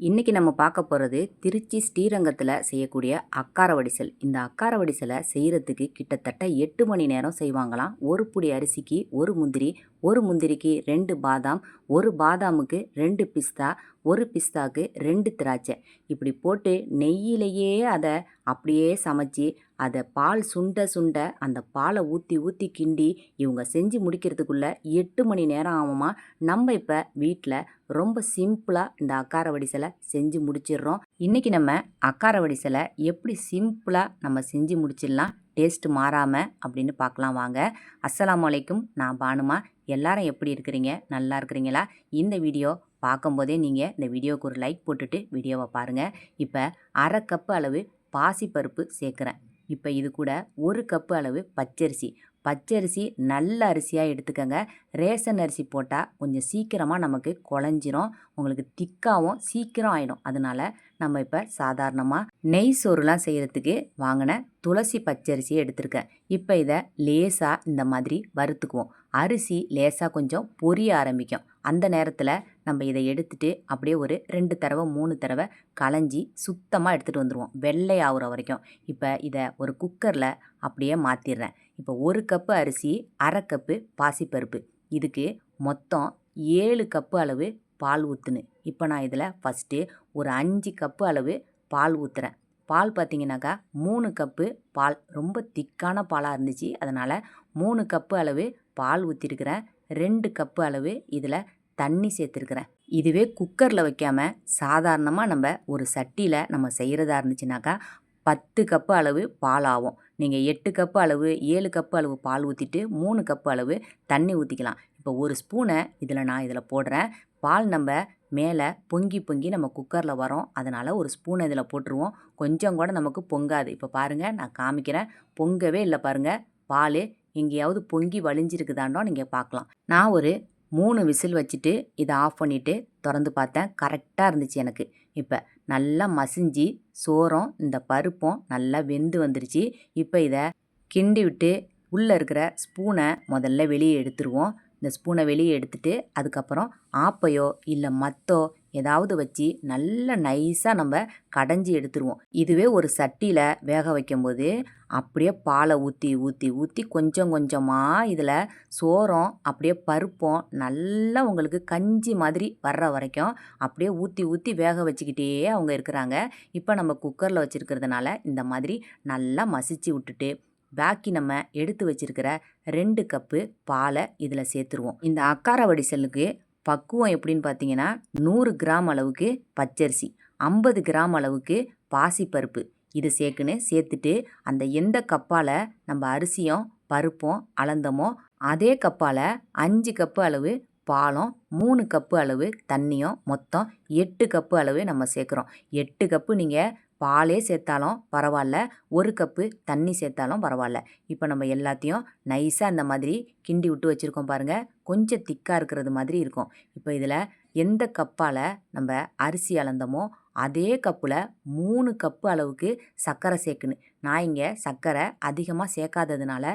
இன்றைக்கி நம்ம பார்க்க போகிறது திருச்சி ஸ்ரீரங்கத்தில் செய்யக்கூடிய அக்கார வடிசல். இந்த அக்கார வடிசலை செய்கிறதுக்கு கிட்டத்தட்ட எட்டு மணி நேரம் செய்வாங்களாம். ஒரு புடி அரிசிக்கு ஒரு முந்திரி ஒரு முந்திரிக்கு ரெண்டு பாதாம் ஒரு பாதாமுக்கு ரெண்டு பிஸ்தா ஒரு பிஸ்தாக்கு ரெண்டு திராட்சை. இப்படி போட்டு நெய்யிலேயே அதை அப்படியே சமைச்சி அதை பால் சுண்ட சுண்ட அந்த பாலை ஊற்றி ஊற்றி கிண்டி இவங்க செஞ்சு முடிக்கிறதுக்குள்ள எட்டு மணி நேரம் ஆகுமா நம்ம இப்போ வீட்டில் ரொம்ப சிம்பிளாக இந்த அக்கார வடிசலை செஞ்சு முடிச்சிடுறோம். இன்றைக்கி நம்ம அக்கார வடிசலை எப்படி சிம்பிளாக நம்ம செஞ்சு முடிச்சிடலாம் டேஸ்ட்டு மாறாமல் அப்படின்னு பார்க்கலாம் வாங்க. அஸ்லாம் வலைக்கும் நான் பானுமா. எல்லாரும் எப்படி இருக்கிறீங்க? நல்லா இருக்கிறீங்களா? இந்த வீடியோ பார்க்கும்போதே நீங்கள் இந்த வீடியோவுக்கு ஒரு லைக் போட்டுட்டு வீடியோவை பாருங்கள் இப்போ அரை கப்பு அளவு பாசிப்பருப்பு சேர்க்குறேன். இப்போ இது கூட ஒரு கப்பு அளவு பச்சரிசி. பச்சரிசி நல்ல அரிசியாக எடுத்துக்கோங்க. ரேஷன் அரிசி போட்டால் கொஞ்சம் சீக்கிரமாக நமக்கு குழஞ்சிரும். உங்களுக்கு திக்காகவும் சீக்கிரம் ஆகிடும் அதனால் நம்ம இப்போ சாதாரணமாக நெய் சோறுலாம் செய்கிறதுக்கு வாங்கின துளசி பச்சரிசியை எடுத்திருக்கேன். இப்போ இதை லேசாக இந்த மாதிரி வறுத்துக்குவோம். அரிசி லேசாக கொஞ்சம் பொரிய ஆரம்பிக்கும். அந்த நேரத்தில் நம்ம இதை எடுத்துட்டு அப்படியே ஒரு ரெண்டு தடவை மூணு தடவை களைஞ்சி சுத்தமாக எடுத்துகிட்டு வந்துடுவோம் வெள்ளை ஆகுற வரைக்கும். இப்போ இதை ஒரு குக்கரில் அப்படியே மாற்றிடுறேன் இப்போ ஒரு கப்பு அரிசி அரை கப்பு பாசிப்பருப்பு. இதுக்கு மொத்தம் ஏழு கப்பு அளவு பால் ஊற்றுனு இப்போ நான் இதில் ஃபஸ்ட்டு ஒரு அஞ்சு கப்பு அளவு பால் ஊற்றுறேன் பால் பார்த்தீங்கன்னாக்கா மூணு கப்பு பால் ரொம்ப திக்கான பாலாக இருந்துச்சு. அதனால் மூணு கப்பு அளவு பால் ஊற்றிருக்கிறேன் ரெண்டு கப்பு அளவு இதில் தண்ணி சேர்த்துருக்குறேன். இதுவே குக்கரில் வைக்காமல் சாதாரணமாக நம்ம ஒரு சட்டியில் நம்ம செய்கிறதா இருந்துச்சுனாக்கா பத்து கப்பு அளவு பால் ஆகும் நீங்கள் எட்டு கப்பு அளவு ஏழு கப்பு அளவு பால் ஊற்றிட்டு மூணு கப்பு அளவு தண்ணி ஊற்றிக்கலாம் இப்போ ஒரு ஸ்பூனை இதில் நான் இதில் போடுறேன். பால் நம்ம மேலே பொங்கி பொங்கி நம்ம குக்கரில் வரோம். அதனால் ஒரு ஸ்பூனை இதில் போட்டுருவோம். கொஞ்சம் கூட நமக்கு பொங்காது. இப்போ பாருங்கள் நான் காமிக்கிறேன். பொங்கவே இல்லை பாருங்கள் பால் எங்கேயாவது பொங்கி வலிஞ்சிருக்குதாண்டோ நீங்கள் பார்க்கலாம். நான் ஒரு மூணு விசில் வச்சுட்டு இதை ஆஃப் பண்ணிவிட்டு திறந்து பார்த்தேன். கரெக்டாக இருந்துச்சு எனக்கு. இப்போ நல்லா மசிஞ்சு சோறும் இந்த பருப்பும் நல்லா வெந்து வந்துருச்சு. இப்போ இதை கிண்டி விட்டு உள்ளே இருக்கிற ஸ்பூனை முதல்ல வெளியே எடுத்துருவோம். இந்த ஸ்பூனை வெளியே எடுத்துட்டு அதுக்கப்புறம் ஆப்பையோ இல்லை மத்தோ ஏதாவது வச்சு நல்ல நைஸாக நம்ம கடைஞ்சி எடுத்துருவோம். இதுவே ஒரு சட்டியில் வேக வைக்கும்போது அப்படியே பாலை ஊற்றி ஊற்றி ஊற்றி கொஞ்சம் கொஞ்சமாக இதில் சோறும் அப்படியே பருப்பும் நல்லா உங்களுக்கு கஞ்சி மாதிரி வர்ற வரைக்கும் அப்படியே ஊற்றி ஊற்றி வேக வச்சுக்கிட்டே அவங்க இருக்கிறாங்க. இப்போ நம்ம குக்கரில் வச்சுருக்கிறதுனால இந்த மாதிரி நல்லா மசிச்சு விட்டுட்டு பாக்கி நம்ம எடுத்து வச்சிருக்கிற ரெண்டு கப்பு பாலை இதில் சேர்த்துருவோம். இந்த அக்கார வடிசலுக்கு பக்குவம் எப்படின்னு பார்த்தீங்கன்னா நூறு கிராம் அளவுக்கு பச்சரிசி ஐம்பது கிராம் அளவுக்கு பாசிப்பருப்பு. இது சேர்க்குன்னு சேர்த்துட்டு அந்த எந்த கப்பால் நம்ம அரிசியும் பருப்பும் அளந்தமோ அதே கப்பால் அஞ்சு கப்பு அளவு பாலும் மூணு கப்பு அளவு தண்ணியும் மொத்தம் எட்டு கப்பு அளவு நம்ம சேர்க்குறோம். எட்டு கப்பு நீங்கள் பாலே சேர்த்தாலும் பரவாயில்ல ஒரு கப்பு தண்ணி சேர்த்தாலும் பரவாயில்ல இப்போ நம்ம எல்லாத்தையும் நைஸாக அந்த மாதிரி கிண்டி விட்டு வச்சுருக்கோம் பாருங்கள் கொஞ்சம் திக்காக இருக்கிறது மாதிரி இருக்கும். இப்போ இதில் எந்த கப்பால் நம்ம அரிசி அளந்தமோ அதே கப்பில் மூணு கப்பு அளவுக்கு சர்க்கரை சேர்க்கணும் நான் இங்கே சர்க்கரை அதிகமாக சேர்க்காததுனால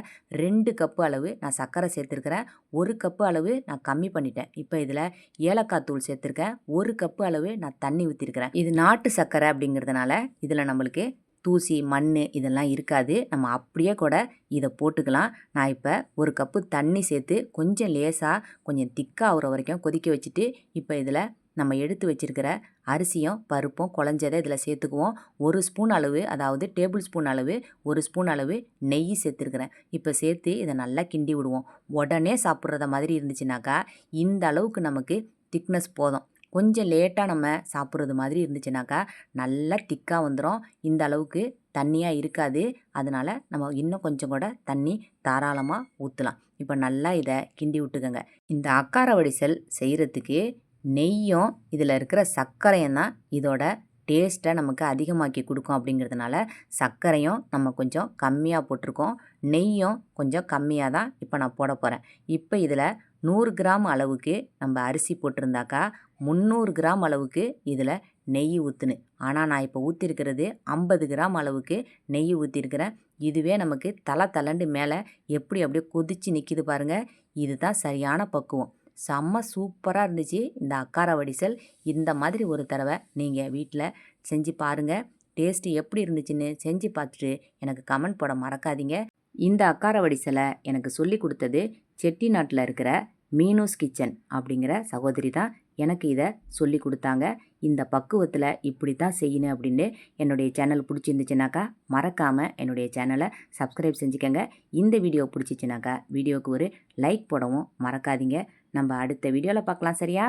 ரெண்டு கப்பு அளவு நான் சர்க்கரை சேர்த்துருக்கிறேன். ஒரு கப்பு அளவு நான் கம்மி பண்ணிட்டேன். இப்போ இதில் ஏலக்காய் தூள் சேர்த்துருக்கேன். ஒரு கப்பு அளவு நான் தண்ணி ஊற்றிருக்கிறேன் இது நாட்டு சர்க்கரை அப்படிங்கிறதுனால இதில் நம்மளுக்கு தூசி மண் இதெல்லாம் இருக்காது. நம்ம அப்படியே கூட இதை போட்டுக்கலாம். நான் இப்போ ஒரு கப்பு தண்ணி சேர்த்து கொஞ்சம் லேசாக கொஞ்சம் திக்காகிற வரைக்கும் கொதிக்க வச்சுட்டு இப்போ இதில் நம்ம எடுத்து வச்சுருக்கிற அரிசியும் பருப்பும் குழஞ்சதை இதில் சேர்த்துக்குவோம். ஒரு ஸ்பூன் அளவு அதாவது டேபிள் ஸ்பூன் அளவு ஒரு ஸ்பூன் அளவு நெய் சேர்த்துருக்குறேன். இப்போ சேர்த்து இதை நல்லா கிண்டி விடுவோம். உடனே சாப்பிட்றத மாதிரி இருந்துச்சுனாக்கா இந்த அளவுக்கு நமக்கு திக்னஸ் போதும். கொஞ்சம் லேட்டாக நம்ம சாப்பிட்றது மாதிரி இருந்துச்சுனாக்கா நல்லா திக்காக வந்துடும் இந்த அளவுக்கு தண்ணியாக இருக்காது. அதனால் நம்ம இன்னும் கொஞ்சம் கூட தண்ணி தாராளமாக ஊற்றலாம் இப்போ நல்லா இதை கிண்டி விட்டுக்கோங்க. இந்த அக்கார வடிசல் செய்கிறதுக்கு நெய்யும் இதில் இருக்கிற சர்க்கரையும் தான் இதோட டேஸ்ட்டை நமக்கு அதிகமாக்கி கொடுக்கும் அப்படிங்கிறதுனால சர்க்கரையும் நம்ம கொஞ்சம் கம்மியாக போட்டிருக்கோம். நெய்யும் கொஞ்சம் கம்மியாக தான் இப்போ நான் போட போகிறேன். இப்போ இதில் நூறு கிராம் அளவுக்கு நம்ம அரிசி போட்டிருந்தாக்கா முந்நூறு கிராம் அளவுக்கு இதில் நெய் ஊற்றுனு. ஆனால் நான் இப்போ ஊற்றிருக்கிறது ஐம்பது கிராம் அளவுக்கு நெய் ஊற்றிருக்கிறேன். இதுவே நமக்கு தலை தலண்டு மேலே எப்படி அப்படியே கொதித்து நிற்கிது பாருங்கள் இதுதான் சரியான பக்குவம். செம்ம சூப்பராக இருந்துச்சு. இந்த அக்கார வடிசல் இந்த மாதிரி ஒரு தடவை நீங்கள் வீட்டில் செஞ்சு பாருங்கள் டேஸ்ட்டு எப்படி இருந்துச்சுன்னு செஞ்சு பார்த்துட்டு எனக்கு கமெண்ட் போட மறக்காதீங்க. இந்த அக்கார வடிசலை எனக்கு சொல்லி கொடுத்தது செட்டிநாட்டில் இருக்கிற மீனூஸ் கிச்சன் அப்படிங்கிற சகோதரி தான் எனக்கு இதை சொல்லி கொடுத்தாங்க. இந்த பக்குவத்தில் இப்படி தான் செய்யணும் அப்படின்னு என்னுடைய சேனல் பிடிச்சிருந்துச்சுனாக்கா மறக்காமல் என்னுடைய சேனலை சப்ஸ்கிரைப் செஞ்சுக்கோங்க. இந்த வீடியோ பிடிச்சிச்சுனாக்கா வீடியோவுக்கு ஒரு லைக் போடவும் மறக்காதீங்க. நம்ம அடுத்த வீடியோவில் பார்க்கலாம் சரியா?